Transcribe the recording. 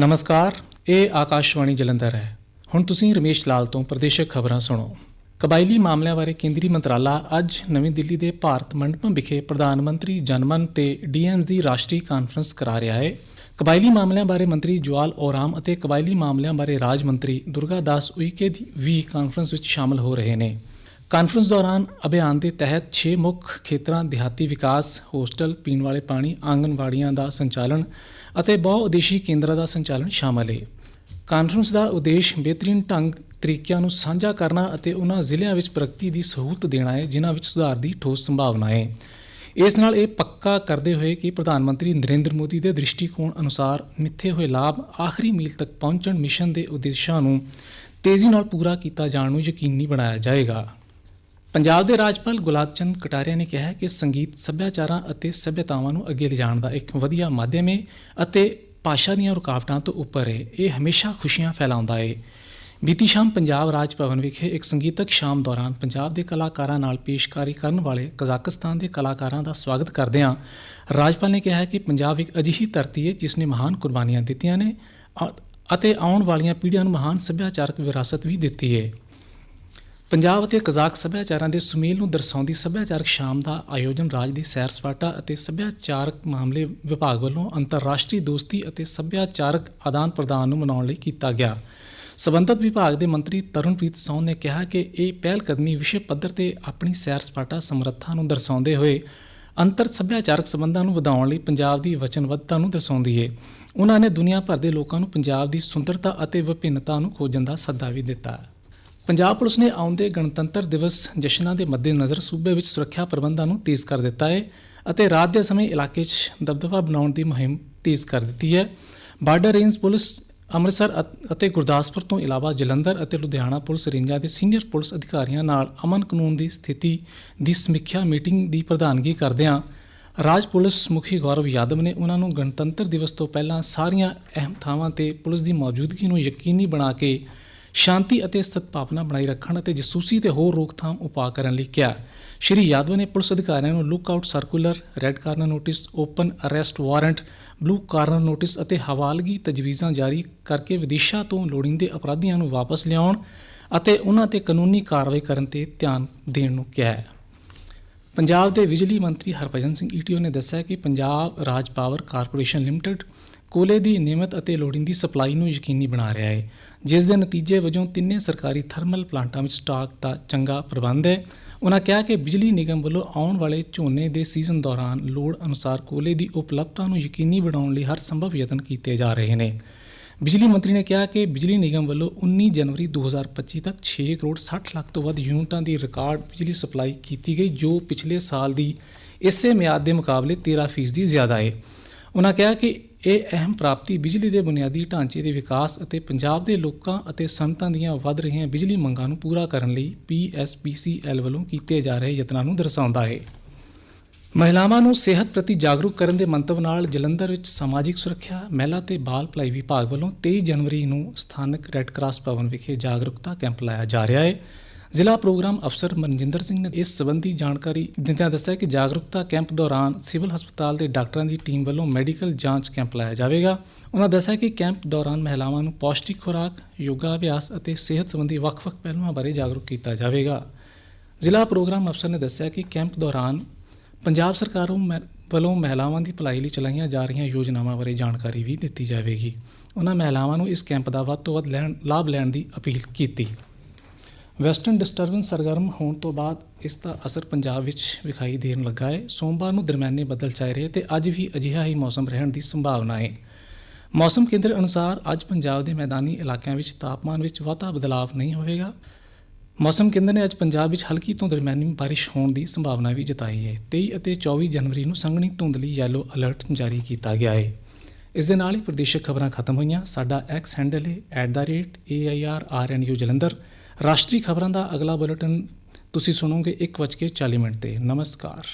ਨਮਸਕਾਰ, ਇਹ ਆਕਾਸ਼ਵਾਣੀ ਜਲੰਧਰ ਹੈ। ਹੁਣ ਤੁਸੀਂ ਰਮੇਸ਼ ਲਾਲ ਤੋਂ ਪ੍ਰਦੇਸ਼ਕ ਖਬਰਾਂ ਸੁਣੋ। ਕਬਾਇਲੀ ਮਾਮਲਿਆਂ ਬਾਰੇ ਕੇਂਦਰੀ ਮੰਤਰਾਲਾ ਅੱਜ ਨਵੀਂ ਦਿੱਲੀ ਦੇ ਭਾਰਤ ਮੰਡਪਮ ਵਿਖੇ ਪ੍ਰਧਾਨ ਮੰਤਰੀ ਜਨਮਨ ਤੇ ਡੀਐਮਸ ਦੀ ਰਾਸ਼ਟਰੀ ਕਾਨਫਰੰਸ ਕਰਾ ਰਿਹਾ ਹੈ। ਕਬਾਇਲੀ ਮਾਮਲਿਆਂ ਬਾਰੇ ਮੰਤਰੀ ਜਵਾਲ ਔਰਾਮ ਅਤੇ ਕਬਾਇਲੀ ਮਾਮਲਿਆਂ ਬਾਰੇ ਰਾਜ ਮੰਤਰੀ ਦੁਰਗਾ ਦਾਸ ਉਈਕੇ ਦੀ ਵੀ ਕਾਨਫਰੰਸ ਵਿੱਚ ਸ਼ਾਮਲ ਹੋ ਰਹੇ ਨੇ। ਕਾਨਫਰੰਸ ਦੌਰਾਨ ਅਭਿਆਨ ਦੇ ਤਹਿਤ 6 ਮੁੱਖ ਖੇਤਰਾਂ, ਦਿਹਾਤੀ ਵਿਕਾਸ, ਹੋਸਟਲ, ਪੀਣ ਵਾਲੇ ਪਾਣੀ, ਆਂਗਨਵਾੜੀਆਂ ਦਾ ਸੰਚਾਲਨ ਅਤੇ ਬਹੁ ਉਦੇਸ਼ੀ ਕੇਂਦਰਾਂ ਦਾ ਸੰਚਾਲਨ ਸ਼ਾਮਲ ਹੈ ਕਾਨਫਰੰਸ ਦਾ ਉਦੇਸ਼ ਬਿਹਤਰੀਨ ਢੰਗ ਤਰੀਕਿਆਂ ਨੂੰ ਸਾਂਝਾ ਕਰਨਾ ਅਤੇ ਉਹਨਾਂ ਜ਼ਿਲ੍ਹਿਆਂ ਵਿੱਚ ਪ੍ਰਗਤੀ ਦੀ ਸਹੂਲਤ ਦੇਣਾ ਹੈ ਜਿਨ੍ਹਾਂ ਵਿੱਚ ਸੁਧਾਰ ਦੀ ਠੋਸ ਸੰਭਾਵਨਾ ਹੈ ਇਸ ਨਾਲ ਇਹ ਪੱਕਾ ਕਰਦੇ ਹੋਏ ਕਿ ਪ੍ਰਧਾਨ ਮੰਤਰੀ ਨਰਿੰਦਰ ਮੋਦੀ ਦੇ ਦ੍ਰਿਸ਼ਟੀਕੋਣ ਅਨੁਸਾਰ ਮਿੱਥੇ ਹੋਏ ਲਾਭ ਆਖਰੀ ਮੀਲ ਤੱਕ ਪਹੁੰਚਣ ਮਿਸ਼ਨ ਦੇ ਉਦੇਸ਼ਾਂ ਨੂੰ ਤੇਜ਼ੀ ਨਾਲ ਪੂਰਾ ਕੀਤਾ ਜਾਣ ਨੂੰ ਯਕੀਨੀ ਬਣਾਇਆ ਜਾਏਗਾ। ਪੰਜਾਬ ਦੇ ਰਾਜਪਾਲ ਗੁਲਾਬ ਚੰਦ ਕਟਾਰੀਆ ਨੇ ਕਿਹਾ ਹੈ ਕਿ ਸੰਗੀਤ ਸੱਭਿਆਚਾਰਾਂ ਅਤੇ ਸੱਭਿਅਤਾਵਾਂ ਨੂੰ ਅੱਗੇ ਲਿਜਾਣ ਦਾ ਇੱਕ ਵਧੀਆ ਮਾਧਿਅਮ ਹੈ ਅਤੇ ਭਾਸ਼ਾ ਦੀਆਂ ਰੁਕਾਵਟਾਂ ਤੋਂ ਉੱਪਰ ਹੈ ਇਹ ਹਮੇਸ਼ਾ ਖੁਸ਼ੀਆਂ ਫੈਲਾਉਂਦਾ ਹੈ ਬੀਤੀ ਸ਼ਾਮ ਪੰਜਾਬ ਰਾਜ ਭਵਨ ਵਿਖੇ ਇੱਕ ਸੰਗੀਤਕ ਸ਼ਾਮ ਦੌਰਾਨ ਪੰਜਾਬ ਦੇ ਕਲਾਕਾਰਾਂ ਨਾਲ ਪੇਸ਼ਕਾਰੀ ਕਰਨ ਵਾਲੇ ਕਜ਼ਾਕਿਸਤਾਨ ਦੇ ਕਲਾਕਾਰਾਂ ਦਾ ਸਵਾਗਤ ਕਰਦਿਆਂ ਰਾਜਪਾਲ ਨੇ ਕਿਹਾ ਕਿ ਪੰਜਾਬ ਇੱਕ ਅਜਿਹੀ ਧਰਤੀ ਹੈ ਜਿਸ ਨੇ ਮਹਾਨ ਕੁਰਬਾਨੀਆਂ ਦਿੱਤੀਆਂ ਨੇ ਅਤੇ ਆਉਣ ਵਾਲੀਆਂ ਪੀੜ੍ਹੀਆਂ ਨੂੰ ਮਹਾਨ ਸੱਭਿਆਚਾਰਕ ਵਿਰਾਸਤ ਵੀ ਦਿੱਤੀ ਹੈ ਪੰਜਾਬ ਅਤੇ ਕਜ਼ਾਕ ਸੱਭਿਆਚਾਰਾਂ ਦੇ ਸੁਮੇਲ ਨੂੰ ਦਰਸਾਉਂਦੀ ਸੱਭਿਆਚਾਰਕ ਸ਼ਾਮ ਦਾ ਆਯੋਜਨ ਰਾਜ ਦੀ ਸੈਰ ਸਪਾਟਾ ਅਤੇ ਸੱਭਿਆਚਾਰਕ ਮਾਮਲੇ ਵਿਭਾਗ ਵੱਲੋਂ ਅੰਤਰਰਾਸ਼ਟਰੀ ਦੋਸਤੀ ਅਤੇ ਸੱਭਿਆਚਾਰਕ ਆਦਾਨ ਪ੍ਰਦਾਨ ਨੂੰ ਮਨਾਉਣ ਲਈ ਕੀਤਾ ਗਿਆ। ਸਬੰਧਤ ਵਿਭਾਗ ਦੇ ਮੰਤਰੀ ਤਰਨਪ੍ਰੀਤ ਸੌਂ ਨੇ ਕਿਹਾ ਕਿ ਇਹ ਪਹਿਲ ਕਦਮੀ ਵਿਸ਼ਵ ਪੱਧਰ ਤੇ ਆਪਣੀ ਸੈਰ ਸਪਾਟਾ ਸਮਰੱਥਾ ਨੂੰ ਦਰਸਾਉਂਦੇ ਹੋਏ ਅੰਤਰ ਸੱਭਿਆਚਾਰਕ ਸੰਬੰਧਾਂ ਨੂੰ ਵਧਾਉਣ ਲਈ ਪੰਜਾਬ ਦੀ ਵਚਨਬੱਧਤਾ ਨੂੰ ਦਰਸਾਉਂਦੀ ਹੈ ਉਹਨਾਂ ਨੇ ਦੁਨੀਆ ਭਰ ਦੇ ਲੋਕਾਂ ਨੂੰ ਪੰਜਾਬ ਦੀ ਸੁੰਦਰਤਾ ਅਤੇ ਵਿਭਿੰਨਤਾ ਨੂੰ ਖੋਜਣ ਦਾ ਸੱਦਾ ਵੀ ਦਿੱਤਾ। ਪੰਜਾਬ ਪੁਲਿਸ ਨੇ ਆਉਂਦੇ ਗਣਤੰਤਰ ਦਿਵਸ ਜਸ਼ਨਾਂ ਦੇ ਮੱਦੇਨਜ਼ਰ ਸੂਬੇ ਵਿੱਚ ਸੁਰੱਖਿਆ ਪ੍ਰਬੰਧਾਂ ਨੂੰ ਤੇਜ਼ ਕਰ ਦਿੱਤਾ ਹੈ ਅਤੇ ਰਾਤ ਦੇ ਸਮੇਂ ਇਲਾਕੇ 'ਚ ਦਬਦਬਾ ਬਣਾਉਣ ਦੀ ਮੁਹਿੰਮ ਤੇਜ਼ ਕਰ ਦਿੱਤੀ ਹੈ। ਬਾਰਡਰ ਰੇਂਜ ਪੁਲਿਸ ਅੰਮ੍ਰਿਤਸਰ ਅਤ- ਅਤੇ ਗੁਰਦਾਸਪੁਰ ਤੋਂ ਇਲਾਵਾ ਜਲੰਧਰ ਅਤੇ ਲੁਧਿਆਣਾ ਪੁਲਿਸ ਰੇਂਜਾਂ ਦੇ ਸੀਨੀਅਰ ਪੁਲਿਸ ਅਧਿਕਾਰੀਆਂ ਨਾਲ ਅਮਨ ਕਾਨੂੰਨ ਦੀ ਸਥਿਤੀ ਦੀ ਸਮੀਖਿਆ ਮੀਟਿੰਗ ਦੀ ਪ੍ਰਧਾਨਗੀ ਕਰਦਿਆਂ ਰਾਜ ਪੁਲਿਸ ਮੁਖੀ ਗੌਰਵ ਯਾਦਵ ਨੇ ਉਹਨਾਂ ਨੂੰ ਗਣਤੰਤਰ ਦਿਵਸ ਤੋਂ ਪਹਿਲਾਂ ਸਾਰੀਆਂ ਅਹਿਮ ਥਾਵਾਂ ਤੇ ਪੁਲਿਸ ਦੀ ਮੌਜੂਦਗੀ ਨੂੰ ਯਕੀਨੀ ਬਣਾ ਕੇ ਸ਼ਾਂਤੀ ਅਤੇ ਸਦਭਾਵਨਾ ਬਣਾਈ ਰੱਖਣ ਅਤੇ ਜਸੂਸੀ ਤੇ ਹੋਰ ਰੋਕਥਾਮ ਉਪਾਅ ਕਰਨ ਲਈ ਕਿਹਾ। ਸ਼੍ਰੀ ਯਾਦਵ ਨੇ ਪੁਲਿਸ ਅਧਿਕਾਰੀਆਂ ਨੂੰ look out circular red corner notice open arrest warrant blue corner notice ਅਤੇ ਹਵਾਲਗੀ ਤਜਵੀਜ਼ਾਂ ਜਾਰੀ ਕਰਕੇ ਵਿਦੇਸ਼ਾਂ ਤੋਂ ਲੋੜੀਂਦੇ ਅਪਰਾਧੀਆਂ ਨੂੰ ਵਾਪਸ ਲਿਆਉਣ ਅਤੇ ਉਹਨਾਂ ਤੇ ਕਾਨੂੰਨੀ ਕਾਰਵਾਈ ਕਰਨ ਤੇ ਧਿਆਨ ਦੇਣ ਨੂੰ ਕਿਹਾ ਹੈ। ਪੰਜਾਬ ਦੇ ਬਿਜਲੀ ਮੰਤਰੀ ਹਰਭਜਨ ਸਿੰਘ ਈਟੀਓ ਨੇ ਦੱਸਿਆ ਕਿ ਪੰਜਾਬ ਰਾਜ ਪਾਵਰ ਕਾਰਪੋਰੇਸ਼ਨ ਲਿਮਟਿਡ ਕੋਲੇ ਦੀ ਨਿਯਮਤ ਅਤੇ ਲੋੜੀਂਦੀ ਸਪਲਾਈ ਨੂੰ ਯਕੀਨੀ ਬਣਾ ਰਿਹਾ ਹੈ, ਜਿਸ ਦੇ ਨਤੀਜੇ ਵਜੋਂ ਤਿੰਨੇ ਸਰਕਾਰੀ ਥਰਮਲ ਪਲਾਂਟਾਂ ਵਿੱਚ ਸਟਾਕ ਦਾ ਚੰਗਾ ਪ੍ਰਬੰਧ ਹੈ। ਉਹਨਾਂ ਕਿਹਾ ਕਿ ਬਿਜਲੀ ਨਿਗਮ ਵੱਲੋਂ ਆਉਣ ਵਾਲੇ ਝੋਨੇ ਦੇ ਸੀਜ਼ਨ ਦੌਰਾਨ ਲੋੜ ਅਨੁਸਾਰ ਕੋਲੇ ਦੀ ਉਪਲਬਧਤਾ ਨੂੰ ਯਕੀਨੀ ਬਣਾਉਣ ਲਈ ਹਰ ਸੰਭਵ ਯਤਨ ਕੀਤੇ ਜਾ ਰਹੇ ਨੇ। ਬਿਜਲੀ ਮੰਤਰੀ ਨੇ ਕਿਹਾ ਕਿ ਬਿਜਲੀ ਨਿਗਮ ਵੱਲੋਂ 19 ਜਨਵਰੀ 2025 ਤੱਕ 6 ਕਰੋੜ 60 ਲੱਖ ਤੋਂ ਵੱਧ ਯੂਨਿਟਾਂ ਦੀ ਰਿਕਾਰਡ ਬਿਜਲੀ ਸਪਲਾਈ ਕੀਤੀ ਗਈ, ਜੋ ਪਿਛਲੇ ਸਾਲ ਦੀ ਇਸੇ ਮਿਆਦ ਦੇ ਮੁਕਾਬਲੇ 13% ਜ਼ਿਆਦਾ ਹੈ। ਉਹਨਾਂ ਕਿਹਾ ਕਿ ਇਹ ਅਹਿਮ ਪ੍ਰਾਪਤੀ ਬਿਜਲੀ ਦੇ ਬੁਨਿਆਦੀ ਢਾਂਚੇ ਦੇ ਵਿਕਾਸ ਅਤੇ ਪੰਜਾਬ ਦੇ ਲੋਕਾਂ ਅਤੇ ਸੰਤਾਂ ਦੀਆਂ ਵੱਧ ਰਹੀਆਂ ਬਿਜਲੀ ਮੰਗਾਂ ਨੂੰ ਪੂਰਾ ਕਰਨ ਲਈ PSPCL ਵੱਲੋਂ ਕੀਤੇ ਜਾ ਰਹੇ ਯਤਨਾਂ ਨੂੰ ਦਰਸਾਉਂਦਾ ਹੈ। ਮਹਿਲਾਵਾਂ ਨੂੰ ਸਿਹਤ ਪ੍ਰਤੀ ਜਾਗਰੂਕ ਕਰਨ ਦੇ ਮੰਤਵ ਨਾਲ ਜਲੰਧਰ ਵਿੱਚ ਸਮਾਜਿਕ ਸੁਰੱਖਿਆ ਮਹਿਲਾ ਤੇ ਬਾਲ ਭਲਾਈ ਵਿਭਾਗ ਵੱਲੋਂ 23 ਜਨਵਰੀ ਨੂੰ ਸਥਾਨਕ ਰੈੱਡ ਕਰਾਸ ਭਵਨ ਵਿਖੇ ਜਾਗਰੂਕਤਾ ਕੈਂਪ ਲਾਇਆ ਜਾ ਰਿਹਾ ਹੈ। ਜ਼ਿਲ੍ਹਾ ਪ੍ਰੋਗਰਾਮ ਅਫਸਰ ਮਨਜਿੰਦਰ ਸਿੰਘ ਨੇ ਇਸ ਸੰਬੰਧੀ ਜਾਣਕਾਰੀ ਦਿੰਦਿਆਂ ਦੱਸਿਆ ਕਿ ਜਾਗਰੂਕਤਾ ਕੈਂਪ ਦੌਰਾਨ ਸਿਵਲ ਹਸਪਤਾਲ ਦੇ ਡਾਕਟਰਾਂ ਦੀ ਟੀਮ ਵੱਲੋਂ ਮੈਡੀਕਲ ਜਾਂਚ ਕੈਂਪ ਲਾਇਆ ਜਾਵੇਗਾ। ਉਹਨਾਂ ਦੱਸਿਆ ਕਿ ਕੈਂਪ ਦੌਰਾਨ ਮਹਿਲਾਵਾਂ ਨੂੰ ਪੌਸ਼ਟਿਕ ਖੁਰਾਕ ਯੋਗਾ ਅਭਿਆਸ ਅਤੇ ਸਿਹਤ ਸੰਬੰਧੀ ਵੱਖ-ਵੱਖ ਪਹਿਲੂਆਂ ਬਾਰੇ ਜਾਗਰੂਕ ਕੀਤਾ ਜਾਵੇਗਾ। ਜ਼ਿਲ੍ਹਾ ਪ੍ਰੋਗਰਾਮ ਅਫਸਰ ਨੇ ਦੱਸਿਆ ਕਿ ਕੈਂਪ ਦੌਰਾਨ ਪੰਜਾਬ ਸਰਕਾਰ ਵੱਲੋਂ ਵੱਲੋਂ ਮਹਿਲਾਵਾਂ ਦੀ ਭਲਾਈ ਲਈ ਚਲਾਈਆਂ ਜਾ ਰਹੀਆਂ ਯੋਜਨਾਵਾਂ ਬਾਰੇ ਜਾਣਕਾਰੀ ਵੀ ਦਿੱਤੀ ਜਾਵੇਗੀ। ਉਹਨਾਂ ਮਹਿਲਾਵਾਂ ਨੂੰ ਇਸ ਕੈਂਪ ਦਾ ਵੱਧ ਤੋਂ ਵੱਧ ਲੈਣ, ਲਾਭ ਲੈਣ ਦੀ ਅਪੀਲ ਕੀਤੀ। ਵੈਸਟਰਨ ਡਿਸਟਰਬੈਂਸ ਸਰਗਰਮ ਹੋਣ ਤੋਂ ਬਾਅਦ ਇਸ ਦਾ ਅਸਰ ਪੰਜਾਬ ਵਿੱਚ ਵਿਖਾਈ ਦੇਣ ਲੱਗਾ ਹੈ। ਸੋਮਵਾਰ ਨੂੰ ਦਰਮਿਆਨੇ ਬੱਦਲ ਛਾਏ ਰਹੇ ਤੇ ਅੱਜ ਵੀ ਅਜਿਹਾ ਹੀ ਮੌਸਮ ਰਹਿਣ ਦੀ ਸੰਭਾਵਨਾ ਹੈ। ਮੌਸਮ ਕੇਂਦਰ ਅਨੁਸਾਰ ਅੱਜ ਪੰਜਾਬ ਦੇ ਮੈਦਾਨੀ ਇਲਾਕਿਆਂ ਵਿੱਚ ਤਾਪਮਾਨ ਵਿੱਚ ਵਾਧਾ ਬਦਲਾਅ ਨਹੀਂ ਹੋਵੇਗਾ। ਮੌਸਮ ਕੇਂਦਰ ਨੇ ਅੱਜ ਪੰਜਾਬ ਵਿੱਚ ਹਲਕੀ ਤੋਂ ਦਰਮਿਆਨੀ ਬਾਰਿਸ਼ ਹੋਣ ਦੀ ਸੰਭਾਵਨਾ ਵੀ ਜਤਾਈ ਹੈ। 23 ਅਤੇ 24 ਜਨਵਰੀ ਨੂੰ ਸੰਘਣੀ ਧੁੰਦ ਲਈ ਯੈਲੋ ਅਲਰਟ ਜਾਰੀ ਕੀਤਾ ਗਿਆ ਹੈ। ਇਸ ਦੇ ਨਾਲ ਹੀ ਪ੍ਰਦੇਸ਼ਕ ਖਬਰਾਂ ਖਤਮ ਹੋਈਆਂ। ਸਾਡਾ ਐਕਸ ਹੈਂਡਲ ਹੈ @airrnu ਜਲੰਧਰ। ਰਾਸ਼ਟਰੀ ਖਬਰਾਂ ਦਾ ਅਗਲਾ ਬੁਲੇਟਿਨ ਤੁਸੀਂ ਸੁਣੋਗੇ 1:40 ਮਿੰਟ ਤੇ। ਨਮਸਕਾਰ।